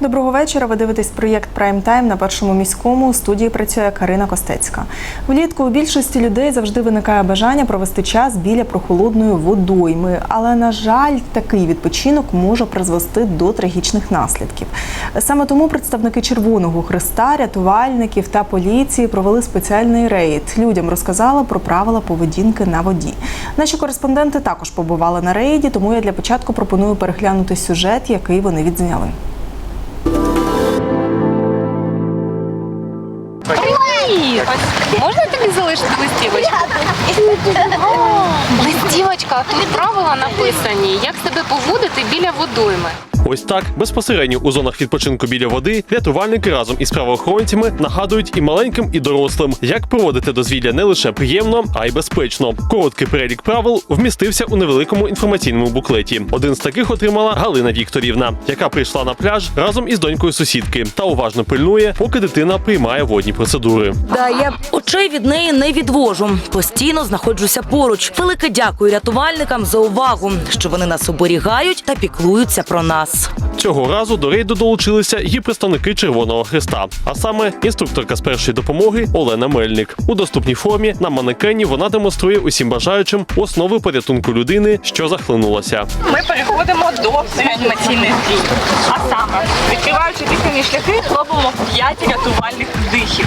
Доброго вечора. Ви дивитесь проєкт Прайм Тайм на першому міському. У студії працює Карина Костецька. Влітку у більшості людей завжди виникає бажання провести час біля прохолодної водойми. Але на жаль, такий відпочинок може призвести до трагічних наслідків. Саме тому представники Червоного Христа, рятувальників та поліції провели спеціальний рейд. Людям розказали про правила поведінки на воді. Наші кореспонденти також побували на рейді, тому я для початку пропоную переглянути сюжет, який вони відзняли. Привіт! Можна тобі залишити листівочку? Листівочка, тут правила написані, як себе поводити біля водойми. Ось так безпосередньо у зонах відпочинку біля води рятувальники разом із правоохоронцями нагадують і маленьким, і дорослим, як проводити дозвілля не лише приємно, а й безпечно. Короткий перелік правил вмістився у невеликому інформаційному буклеті. Один з таких отримала Галина Вікторівна, яка прийшла на пляж разом із донькою сусідки та уважно пильнує, поки дитина приймає водні процедури. Да, я очей від неї не відвожу. Постійно знаходжуся поруч. Велике дякую рятувальникам за увагу, що вони нас оберігають та піклуються про нас. Цього разу до рейду долучилися і представники Червоного Христа, а саме інструкторка з першої допомоги Олена Мельник. У доступній формі на манекені вона демонструє усім бажаючим основи порятунку людини, що захлинулася. Ми переходимо до реанімаційних дій. А саме, відкриваючи дихальні шляхи, робимо 5 рятувальних вдихів.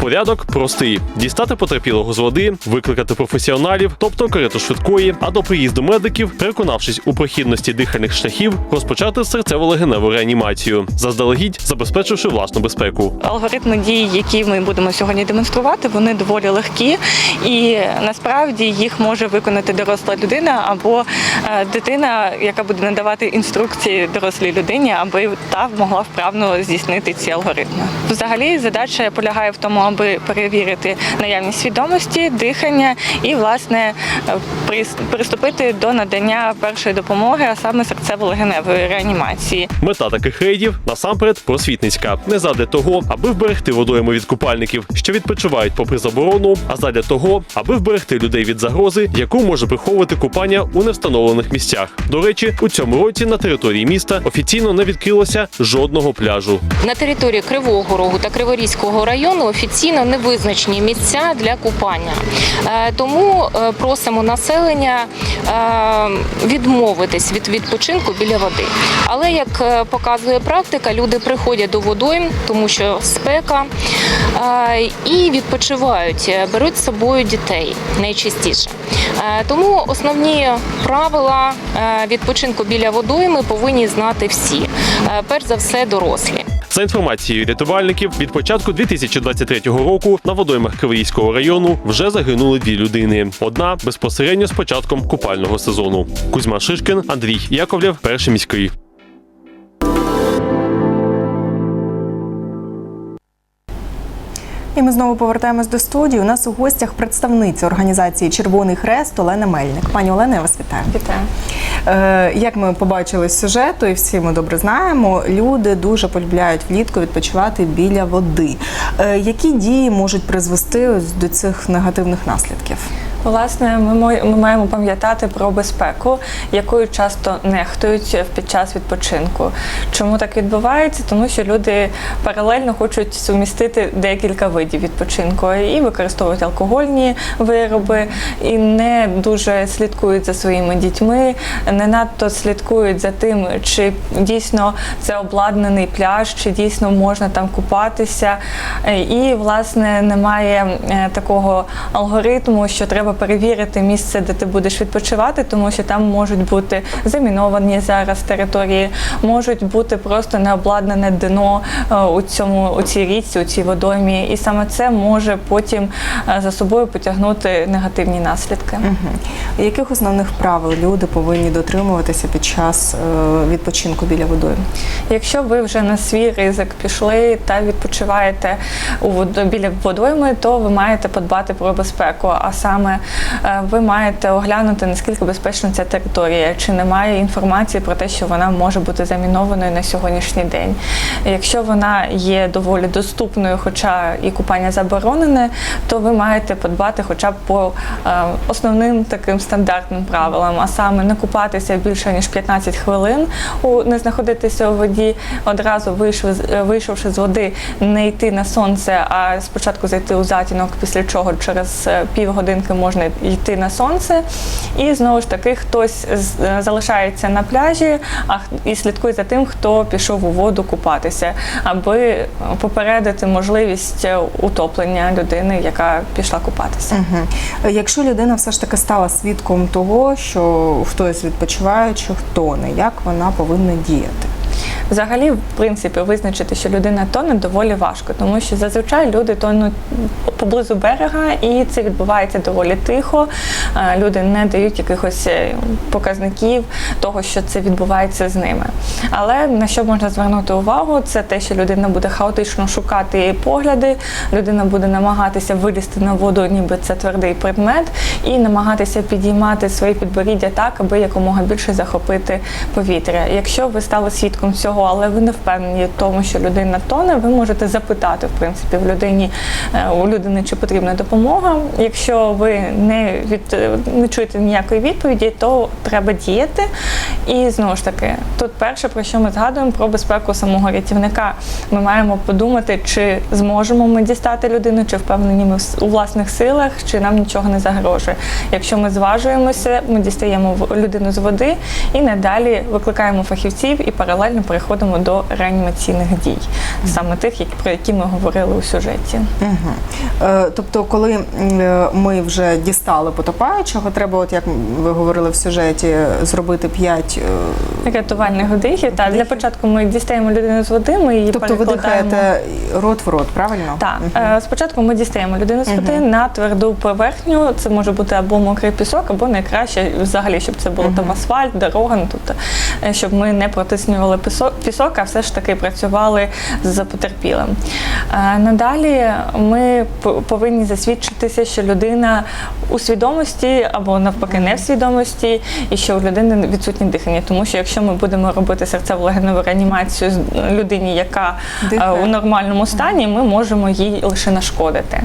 Порядок простий: дістати потерпілого з води, викликати професіоналів, тобто карету швидкої, а до приїзду медиків, переконавшись у прохідності дихальних шляхів, розпочати серцево-легеневу реанімацію, заздалегідь забезпечивши власну безпеку. Алгоритми дій, які ми будемо сьогодні демонструвати, вони доволі легкі, і насправді їх може виконати доросла людина або е, дитина, яка буде надавати інструкції дорослій людині, аби та могла вправно здійснити ці алгоритми. Взагалі, задача полягає в тому, аби перевірити наявність свідомості, дихання і власне е, приступити до надання першої допомоги, а саме серцево-легеневої реанімації. Мета таких рейдів насамперед просвітницька, не задля того, аби вберегти водойми від купальників, що відпочивають попри заборону, а задля того, аби вберегти людей від загрози, яку може приховувати купання у невстановлених місцях. До речі, у цьому році на території міста офіційно не відкрилося жодного пляжу. На території Кривого Рогу та Криворізького району офіційно не визначені місця для купання. Е, Тому е, просимо населення е, відмовитись від відпочинку біля води. Але як показує практика, люди приходять до водойм, тому що спека і відпочивають, беруть з собою дітей найчастіше. Тому основні правила відпочинку біля водойми повинні знати всі. Перш за все, дорослі. За інформацією рятувальників, від початку 2023 року на водоймах Кивийського району вже загинули дві людини. Одна безпосередньо з початком купального сезону. Кузьма Шишкин, Андрій Яковлєв, перший міський. І ми знову повертаємось до студії. У нас у гостях представниця організації Червоний Хрест Олена Мельник. Пані Олена, я вас вітаю. Вітаю. Е, як ми побачили з сюжету, і всі ми добре знаємо, люди дуже полюбляють влітку відпочивати біля води. Е, які дії можуть призвести до цих негативних наслідків? Власне, ми, ми маємо пам'ятати про безпеку, якою часто нехтують під час відпочинку. Чому так відбувається? Тому що люди паралельно хочуть сумістити декілька видів відпочинку і використовують алкогольні вироби, і не дуже слідкують за своїми дітьми, не надто слідкують за тим, чи дійсно це обладнаний пляж, чи дійсно можна там купатися. Е, І, власне, немає е, такого алгоритму, що треба перевірити місце, де ти будеш відпочивати, тому що там можуть бути заміновані зараз території, можуть бути просто необладнане дно е, у цьому у цій річці, у цій водоймі, і саме це може потім е, за собою потягнути негативні наслідки. Яких основних правил люди повинні дотримуватися під час е, відпочинку біля водойми? Якщо ви вже на свій ризик пішли та відпочиваєте у водо- біля водойми, то ви маєте подбати про безпеку, а саме ви маєте оглянути наскільки безпечна ця територія, чи немає інформації про те, що вона може бути замінованою на сьогоднішній день. Якщо вона є доволі доступною, хоча і купання заборонене, то ви маєте подбати хоча б по е, основним таким стандартним правилам, а саме не купатися більше ніж 15 хвилин, у не знаходитися у воді, одразу е, вийшовши з води, не йти на сонце, а спочатку зайти у затінок, після чого через е, півгодинки можна йти на сонце. І знову ж таки хтось е, залишається на пляжі а, і слідкує за тим, хто пішов у воду купатися, аби попередити можливість е, утоплення людини, яка пішла купатися. Мгм. Якщо людина все ж таки стала свідком того, що хтось відпочиваючи тоне, як вона повинна діяти? Взагалі, в принципі, визначити, що людина тоне, доволі важко, тому що зазвичай люди тонуть поблизу берега, і це відбувається доволі тихо. Е, Люди не дають якихось е, показників того, що це відбувається з ними. Але на що можна звернути увагу, це те, що людина буде хаотично шукати погляди, людина буде намагатися вилізти на воду, ніби це твердий предмет, і намагатися підіймати свої підборіддя так, аби якомога більше захопити повітря. Якщо ви стали свідком цього, але ви не впевнені в тому, що людина тоне, ви можете запитати в принципі в людині е, у людини, чи потрібна допомога. Якщо ви не від не чуєте ніякої відповіді, то треба діяти. І знову ж таки, тут перше про що ми згадуємо про безпеку самого рятівника. Ми маємо подумати, чи зможемо ми дістати людину, чи впевнені ми у власних силах, чи нам нічого не загрожує. Якщо ми зважуємося, ми дістаємо людину з води і надалі викликаємо фахівців і паралельно переходимо до реанімаційних дій, саме тих, про які ми говорили у сюжеті. Угу. Е, тобто, коли е, ми вже дістали потопаючого, треба, от як ви говорили в сюжеті, зробити 5 Рятувальних вдихів. Та для початку ми дістаємо людину з води, ми її Тобто ви дихаєте рот в рот, правильно? Так, е, спочатку ми дістаємо людину з води на тверду поверхню. Це може бути або мокрий пісок, або найкраще взагалі, щоб це було там асфальт, дорога. Ну тобто, е, щоб ми не протиснювали пісок, а все ж таки працювали з потерпілим. Е, Надалі ми повинні засвідчитися, що людина у свідомості або навпаки не в свідомості, і що у людини відсутнє дихання. Тому що якщо ми будемо робити серцево-легеневу реанімацію з людині, яка е, Дихає. у нормальному стані, ми можемо їй лише нашкодити.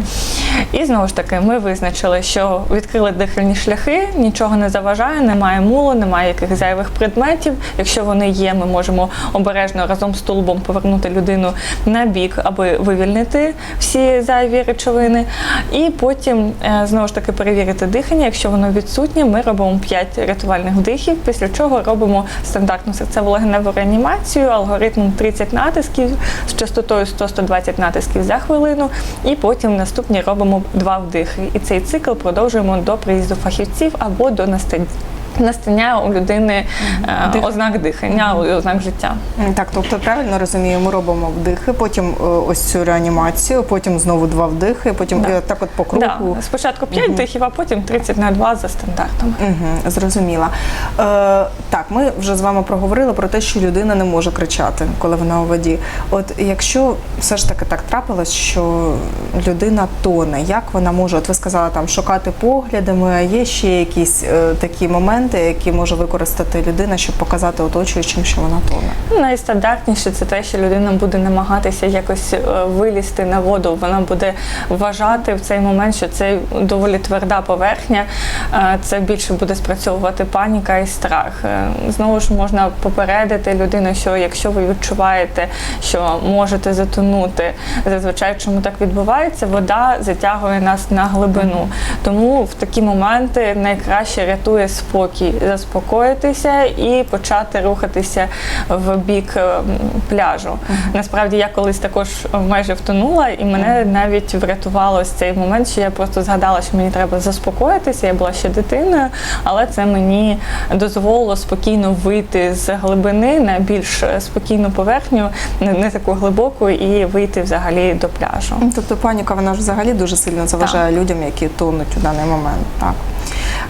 І знову ж таки, ми визначили, що відкрили дихальні шляхи, нічого не заважає, немає мулу, немає яких зайвих предметів. Якщо вони є, ми можемо обережно разом з тулубом повернути людину на бік, аби вивільнити всі зайві речовини. І потім е, знову ж таки перевірити дихання. Якщо воно відсутнє, ми робимо 5 рятувальних вдихів, після чого робимо стандартну серцево-легеневу реанімацію, алгоритмом 30 натисків з частотою 100-120 натисків за хвилину, і потім наступні робимо два вдихи. І цей цикл продовжуємо до приїзду фахівців або до настань- настання у людини е, Дих- ознак дихання, ознак життя. Так, тобто правильно розумію, ми робимо вдихи, потім е, ось цю реанімацію, потім знову два вдихи, потім Да. так от по кругу. Да, спочатку 5 вдихів, а потім 30 на 2 за стандартами. Угу, зрозуміла. Е, так, ми вже з вами проговорили про те, що людина не може кричати, коли вона у воді. От якщо все ж таки так трапилось, що людина тоне, як вона може, от ви сказали там шукати поглядами, а є ще якісь е, такі моменти, які може використати людина, щоб показати оточуючим, що вона тоне. Ну, Найстандартніше це те, що людина буде намагатися якось е, вилізти на воду. Вона буде вважати в цей момент, що це доволі тверда поверхня. Е, Це більше буде спрацьовувати паніка і страх. Е, Знову ж можна попередити людину, що якщо ви відчуваєте, що можете затонути, зазвичай чому так відбувається, вода затягує нас на глибину. Тому в такі моменти найкраще рятує спокій, заспокоїтися і почати рухатися в бік е, м, пляжу. Насправді я колись також майже втонула, і мене навіть врятувало ось цей момент, що я просто згадала, що мені треба заспокоїтися. Я була ще дитиною, але це мені дозволило спокійно вийти з глибини на більш е, спокійну поверхню, не, таку глибоку, і вийти взагалі до пляжу. Тобто паніка вона ж взагалі дуже сильно заважає людям, які тонуть у даний момент. Так.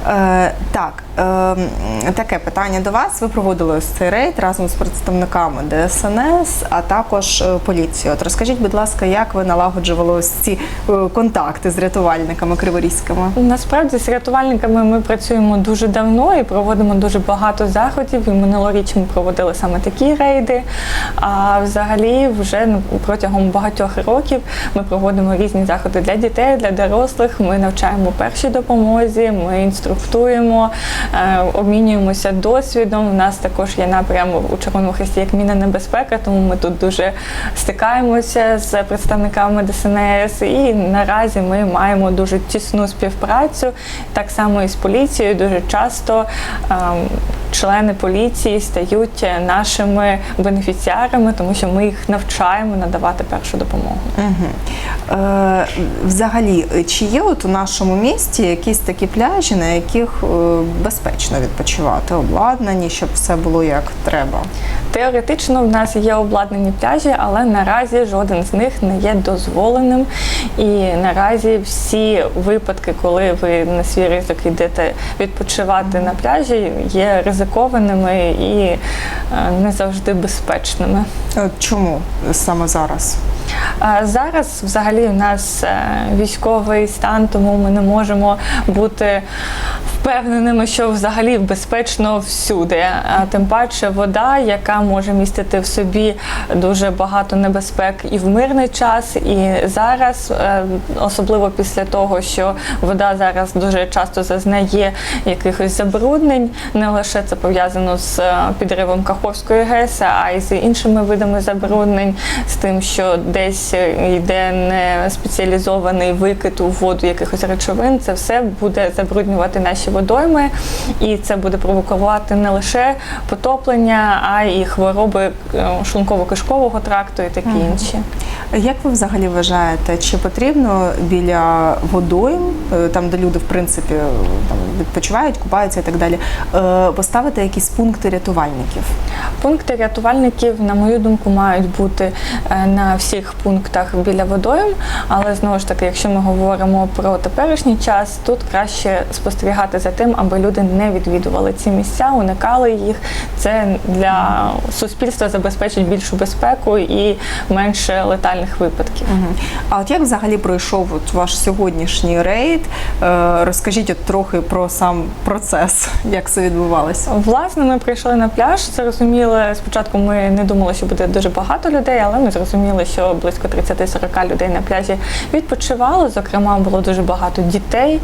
Е, так, е, таке питання до вас. Ви проводили цей рейд разом з представниками ДСНС, а також е, поліції. От розкажіть, будь ласка, як ви налагоджували ось ці е, контакти з рятувальниками криворізькими? Насправді з рятувальниками ми працюємо дуже давно і проводимо дуже багато заходів. І минулоріч ми проводили саме такі рейди. А взагалі, вже ну, протягом багатьох років ми проводимо різні заходи для дітей, для дорослих. Ми навчаємо першій допомозі, ми інструктуємо, е, обмінюємося досвідом. У нас також є напрям у Червоному Хресті як міна небезпека, тому ми тут дуже стикаємося з представниками ДСНС. І наразі ми маємо дуже тісну співпрацю, так само і з поліцією. Дуже часто ем, члени поліції стають нашими бенефіціарами, тому що ми їх навчаємо надавати першу допомогу. Угу. Е, взагалі, чи є от у нашому місті якісь такі пляжі, на яких е, безпечно відпочивати, обладнані, щоб все було як треба? Теоретично в нас є обладнані пляжі, але наразі жоден з них не є дозволеним. І наразі всі випадки, коли ви на свій ризик йдете відпочивати на пляжі, є ризикованими і е, не завжди безпечними. Чому саме зараз? Зараз взагалі у нас е, військовий стан, тому ми не можемо бути впевненими, що взагалі безпечно всюди. Тим паче вода, яка може містити в собі дуже багато небезпек і в мирний час, і зараз, е, особливо після того, що вода зараз дуже часто зазнає якихось забруднень, не лише це пов'язано з е, підривом Каховської ГЕС, а й з іншими видами забруднень, з тим, що десь йде не спеціалізований викид у воду якихось речовин, це все буде забруднювати наші водойми, і це буде провокувати не лише потоплення, а й хвороби е, шлунково-кишкового тракту і такі інші. Як ви взагалі вважаєте, чи потрібно біля водойм, е, там де люди в принципі там відпочивають, купаються і так далі, е, поставити якісь пункти рятувальників? Пункти рятувальників, на мою думку, мають бути е, на всіх пунктах біля водойм, але знову ж таки, якщо ми говоримо про теперішній час, тут краще спостерігати за тим, аби люди не відвідували ці місця, уникали їх. Це для суспільства забезпечить більшу безпеку і менше летальних випадків. А от як взагалі пройшов от ваш сьогоднішній рейд? Е, Розкажіть от трохи про сам процес, як це відбувалося. Власне, ми прийшли на пляж. Зрозуміли, спочатку ми не думали, що буде дуже багато людей, але ми зрозуміли, що близько 30-40 людей на пляжі відпочивало. Зокрема, було дуже багато дітей.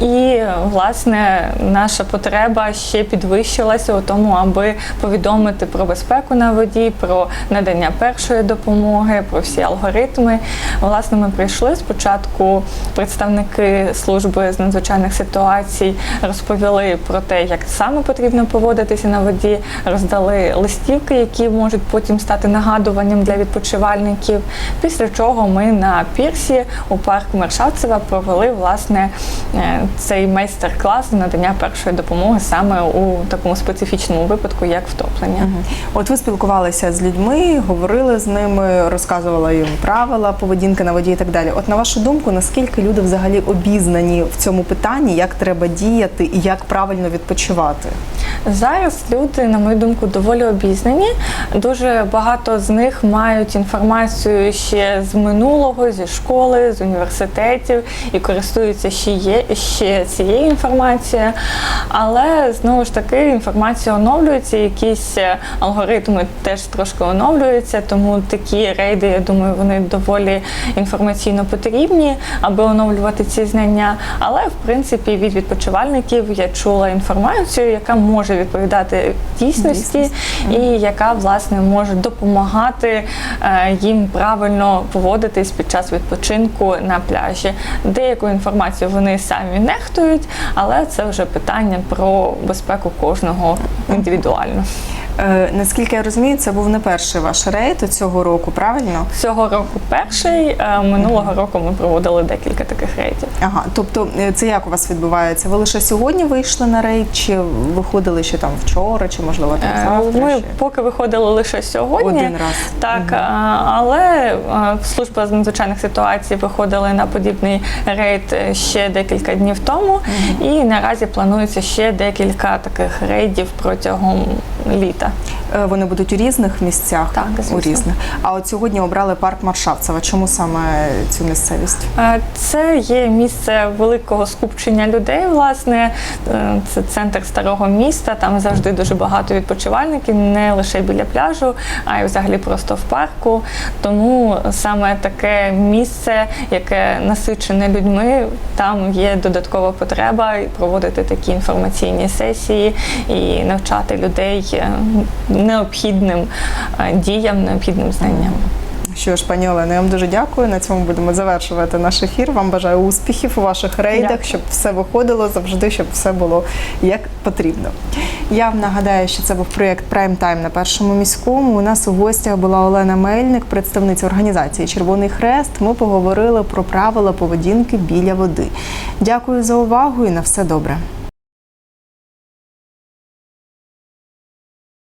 І власне наша потреба ще підвищилася у тому, аби повідомити про безпеку на воді, про надання першої допомоги, про всі алгоритми. Власне, ми прийшли спочатку. Представники служби з надзвичайних ситуацій розповіли про те, як саме потрібно поводитися на воді, роздали листівки, які можуть потім стати нагадуванням для відпочивальників. Після чого ми на пірсі у парку Мершавцева провели власне е, цей майстер-клас надання першої допомоги саме у такому специфічному випадку, як втоплення. От ви спілкувалися з людьми, говорили з ними, розказували їм правила поведінки на воді і так далі. От на вашу думку, наскільки люди взагалі обізнані в цьому питанні, як треба діяти і як правильно відпочивати? Зараз люди, на мою думку, доволі обізнані. Дуже багато з них мають інформацію ще з минулого, зі школи, з університетів і користуються ще є ще цією інформацією. Але знову ж таки інформація оновлюється, якісь е, алгоритми теж трошки оновлюються, тому такі рейди, я думаю, вони доволі інформаційно потрібні, аби оновлювати ці знання. Але в принципі від відпочивальників я чула інформацію, яка може відповідати дійсності, Дійсності. І яка власне може допомагати е, їм правильно поводитись під час відпочинку на пляжі. Деяку інформацію вони самі нехтують, але це вже питання про безпеку кожного індивідуально. Е, наскільки я розумію, це був не перший ваш рейд цього року, правильно? Цього року перший, е, минулого року ми проводили декілька таких рейдів. Ага, тобто е, це як у вас відбувається? Ви лише сьогодні вийшли на рейд, чи виходили ще там вчора, чи можливо там Е, завтра? Ми ще? поки виходили лише сьогодні. Один раз. Так, а, але служба з надзвичайних ситуацій виходили на подібний рейд е, ще декілька днів тому, і наразі планується ще декілька таких рейдів протягом літа. Е, Вони будуть у різних місцях? Так, у різних. А от сьогодні обрали парк Маршавцева. Чому саме цю місцевість? Е, Це є місце великого скупчення людей. Власне, Е, це центр старого міста. Там завжди дуже багато відпочивальників, не лише біля пляжу, а й взагалі просто в парку. Тому саме таке місце, яке насичене людьми, там є додаткова потреба проводити такі інформаційні сесії і навчати людей необхідним е, діям, необхідним знанням. Що ж, пані Олено, я вам дуже дякую. На цьому будемо завершувати наш ефір. Вам бажаю успіхів у ваших рейдах, Дякую. щоб все виходило завжди, щоб все було як потрібно. Я вам нагадаю, що це був проєкт Прайм Тайм на першому міському. У нас у гостях була Олена Мельник, представниця організації Червоний Хрест. Ми поговорили про правила поведінки біля води. Дякую за увагу і на все добре.